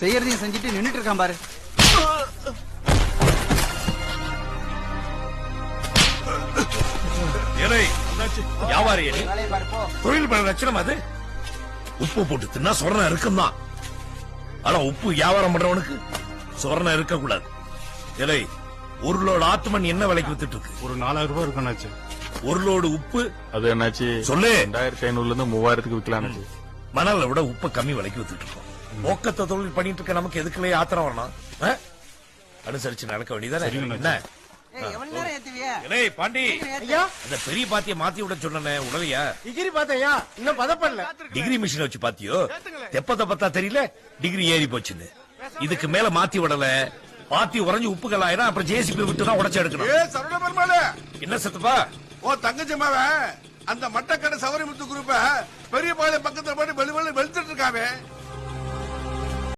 செய்யறதையும் செஞ்சுட்டு நின்னுட்டு இருக்கான் பாரு. வியாபாரி. தொழில் பண்ண லட்சணம் அது. உப்பு போட்டு தின்னா சொரணம் இருக்கும் தான் ஆனா உப்பு வியாபாரம் பண்றவனுக்கு சொரணம் இருக்க கூடாது ஏலே ஒரு லோடு ஆத்துமன் என்ன விலைக்கு வித்துட்டு இருக்கு ஒரு நாலாயிரம் ரூபாய் இருக்கும் ஒரு லோடு உப்பு? அது என்னாச்சு சொல்லு. ரெண்டாயிரத்தி ஐநூறுல இருந்து மூவாயிரத்துக்கு விற்கலாம் மணலை விட உப்பு கம்மி விலைக்கு வித்துட்டு இருக்கோம் மோக்கத்தை தொழில் பண்ணிட்டு இருக்க நமக்கு எதுக்குள்ளே ஆத்திரம் வரணும்? அனுசரிச்சு நடக்க வேண்டியதானே என்ன? பாண்டி. அந்த பெரிய பாத்திய மாத்தி விட சொன்னனே உடலையா? டிகிரி பார்த்தேயா இன்னும் பதப்படல. டிகிரி மிஷின் வச்சு பாத்தியோ? தெப்பத்தை பார்த்தா தெரியல டிகிரி ஏறி போச்சுன்னு. இதுக்கு மேல மாத்தி விடல. பாத்தி உறைஞ்சு உப்புகள் ஆயிரும் அப்புறம் ஜேசிபி விட்டு தான் உடச்சு எடுக்கணும். ஏ சரவண பெருமாளே. என்ன சத்துப்பா? ஓ தங்கச்சி மாவன் அந்த மட்டக்கடை சவரிமுத்து குரூப்ப பெரிய பாளையம் பக்கத்துல போட்டு வெளி வெளி வெளுத்துட்டு இருக்காவே.